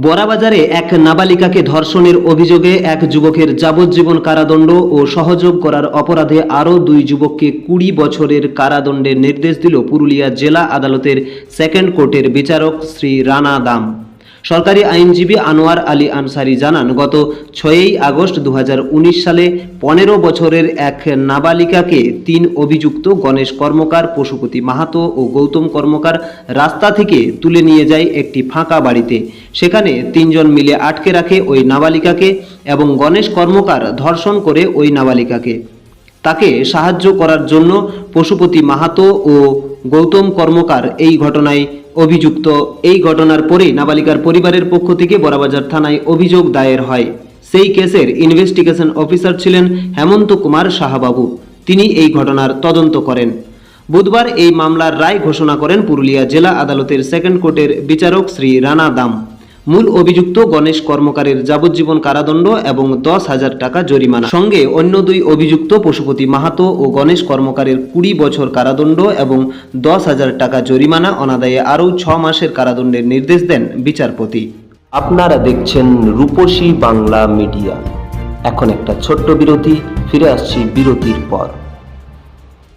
বড়াবাজারে এক নাবালিকাকে ধর্ষণের অভিযোগে এক যুবকের যাবজ্জীবন কারাদণ্ড ও সহযোগ করার অপরাধে আরও দুই যুবককে কুড়ি বছরের কারাদণ্ডের নির্দেশ দিল পুরুলিয়া জেলা আদালতের সেকেন্ড কোর্টের বিচারক শ্রী রানা দাম। সরকারি আইনজীবী আনোয়ার আলী আনসারি জানান, গত ছয়ই আগস্ট দু হাজার উনিশ সালে পনেরো বছরের এক নাবালিকাকে তিন অভিযুক্ত গণেশ কর্মকার, পশুপতি মাহাতো ও গৌতম কর্মকার রাস্তা থেকে তুলে নিয়ে যায় একটি ফাঁকা বাড়িতে। সেখানে তিনজন মিলে আটকে রাখে ওই নাবালিকাকে এবং গণেশ কর্মকার ধর্ষণ করে ওই নাবালিকাকে। তাকে সাহায্য করার জন্য পশুপতি মাহাতো ও গৌতম কর্মকার এই ঘটনায় অভিযুক্ত। এই ঘটনার পরে নাবালিকার পরিবারের পক্ষ থেকে বড়াবাজার থানায় অভিযোগ দায়ের হয়। সেই কেসের ইনভেস্টিগেশন অফিসার ছিলেন হেমন্ত কুমার সাহাবাবু। তিনি এই ঘটনার তদন্ত করেন। বুধবার এই মামলার রায় ঘোষণা করেন পুরুলিয়া জেলা আদালতের সেকেন্ড কোর্টের বিচারক শ্রী রানা দাম। মূল অভিযুক্ত গণেশ কর্মকারের যাবজ্জীবন কারাদণ্ড এবং দশ হাজার টাকা জরিমানা। সঙ্গে অন্য দুই অভিযুক্ত পশুপতি মাহাতো ও গণেশ কর্মকারের কুড়ি বছর কারাদণ্ড এবং দশ হাজার টাকা জরিমানা অনাদায়ে আরও ছ মাসের কারাদণ্ডের নির্দেশ দেন বিচারপতি। আপনারা দেখছেন রূপসী বাংলা মিডিয়া। এখন একটা ছোট্ট বিরতি, ফিরে আসছি বিরতির পর।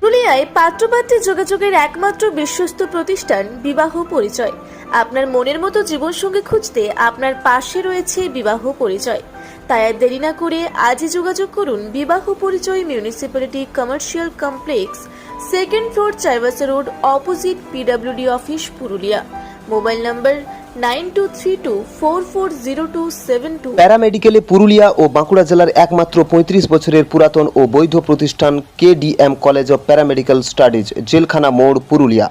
পুরুলিয়ায় পাত্রপাত্রী যোগাযোগের একমাত্র বিশ্বস্ত প্রতিষ্ঠান বিবাহ পরিচয়। আপনার মনের মতো জীবনসঙ্গী খুঁজতে আপনার পাশে রয়েছে বিবাহ পরিচয়। তাই আর দেরি না করে আজই যোগাযোগ করুন বিবাহ পরিচয় municipality commercial complex, second floor Chaibasa road, opposite PWD office, Purulia. Mobile number প্যারামেডিকেলে Purulia ও বাঁকুড়া জেলার একমাত্র পঁয়ত্রিশ বছরের পুরাতন ও বৈধ প্রতিষ্ঠান KDM college of paramedical studies, জেলখানা মোড়, পুরুলিয়া।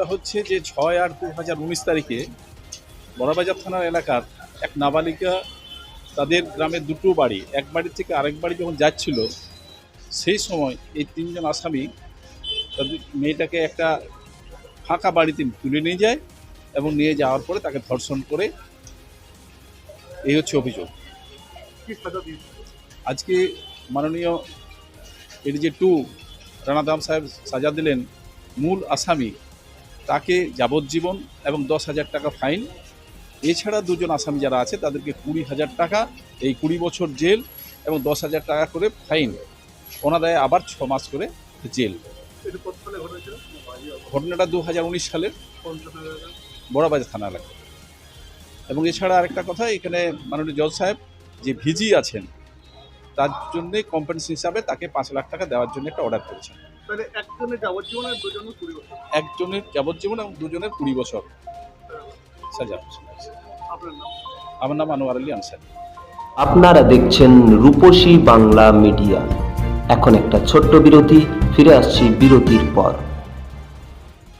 ঘটনাটা হচ্ছে যে ছয় আট দু হাজার উনিশ তারিখে বড়বাজার থানার এলাকার এক নাবালিকা তাদের গ্রামের দুটো বাড়ি এক বাড়ি থেকে আরেক বাড়ি যখন যাচ্ছিল সেই সময় এই তিনজন আসামি তাদের মেয়েটাকে একটা ফাঁকা বাড়িতে তুলে নিয়ে যায় এবং নিয়ে যাওয়ার পরে তাকে ধর্ষণ করে এই হচ্ছে অভিযোগ। আজকে মাননীয় এডিজে টু রানাদাম সাহেব সাজা দিলেন মূল আসামি তাকে যাবজ্জীবন এবং দশ হাজার টাকা ফাইন। এছাড়া দুজন আসামি যারা আছে তাদেরকে কুড়ি হাজার টাকা এই কুড়ি বছর জেল এবং দশ হাজার টাকা করে ফাইন। ওনাদায় আবার ছ মাস করে জেল। ঘটনাটা দু হাজার উনিশ সালের বড়বাজার থানা এলাকা এবং এছাড়া আরেকটা কথা এখানে মাননীয় জজ সাহেব যে ভিজি আছেন তার জন্যে কম্পেন্সেশন হিসাবে তাকে পাঁচ লাখ টাকা দেওয়ার জন্য একটা অর্ডার করেছেন। তাহলে একজনের যাবজ্জীবন আর দুজনের কুড়ি বছর। একজনের যাবজ্জীবন এবং দুজনের কুড়ি বছর। সাজা আপনার নাম? আমার নাম আনোয়ার আলী আনসারি। আপনারা দেখছেন রূপসী বাংলা মিডিয়া। এখন একটা ছোট্ট বিরতি ফিরে আসছি বিরতির পর।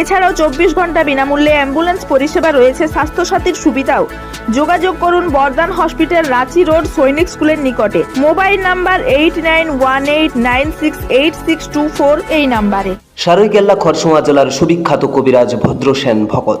এছাড়াও চব্বিশ ঘণ্টা বিনামূল্যে অ্যাম্বুলেন্স, পরিষেবা রয়েছে, স্বাস্থ্যসাথীর সুবিধাও। যোগাযোগ করুন বর্দান হসপিটাল, রাঁচি রোড, সৈনিক স্কুলের নিকটে। Mobile number eight nine one eight nine six eight six two four এই নাম্বারে। সারৈকেল্লা খরসোয়া জেলার সুবিখ্যাত কবিরাজ Bhadra Sen Bhagat